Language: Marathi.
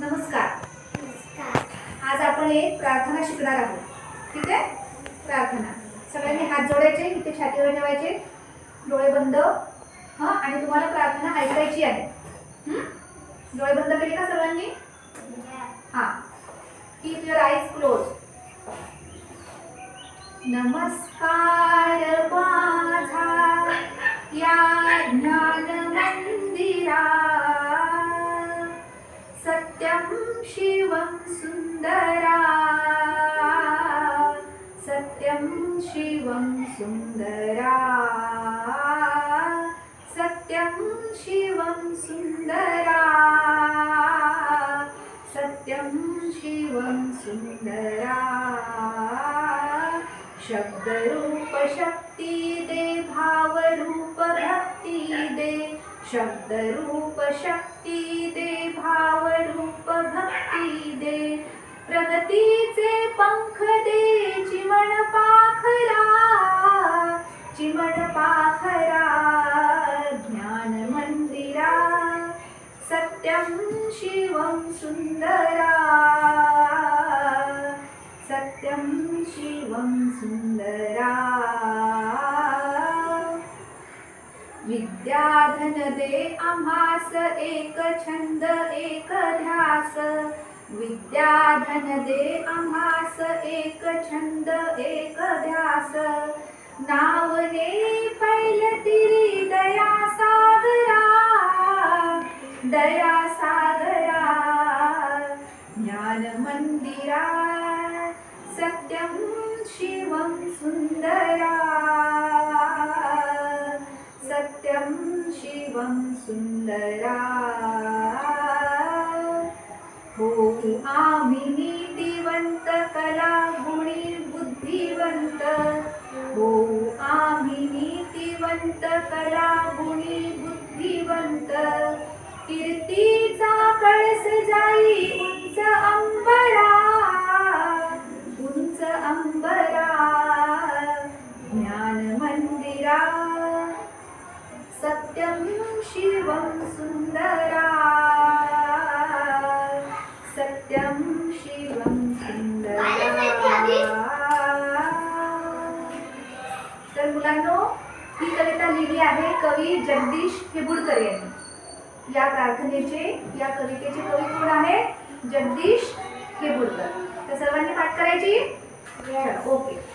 नमस्कार. आज आपण एक प्रार्थना शिकणार आहोत. ठीक आहे? प्रार्थना. सगळ्यांनी हात जोडायचे इथे छातीवर ठेवायचे. डोळे बंद. हां? आणि तुम्हाला प्रार्थना ऐकायची आहे? डोळे बंद केले का सर्वांनी? हां. कीप युअर आईज क्लोज नमस्कार माझा या ज्ञान मंदिरा शिवं सुन्दरा। सत्यं शिवं सुन्दरा। सत्यं शिवं सुन्दरा। सत्यं शिवं सुन्दरा। शब्दरूपशक्ति दे भावरूप शब्दरूप शक्ती दे भावरूप भक्ती दे. प्रगतीचे पंख दे चिमण पाखरा. चिमण पाखरा ज्ञान मंदिरा. सत्यं शिवं सुन्दरा सत्यं शिवं सुन्दरा विद्याधन दे आम्हास एक छंद एक ध्यास. विद्याधन दे आम्हास एक छंद एक ध्यास. नावने पैलतिरी दया सागरा. दया सागरा. ज्ञान मंदिरा सत्यं शिवम सुन्दरा. कला गुणी बुद्धिवंत. हो आम्ही नीतिवंत कला गुणी बुद्धिवंत. कीर्तीचा कळस जाई उंच अंबरा. उंच अंबरा. ज्ञान मंदिरा. सत्यम शिवम सुंदर. मुलांनो ही कविता लिहिली आहे कवी जगदीश हिबुडकर यांनी. या प्रार्थनेचे या कवितेचे कवी कोण आहे? जगदीश हिबुडकर. तर सर्वांनी पाठ करायची? ओके.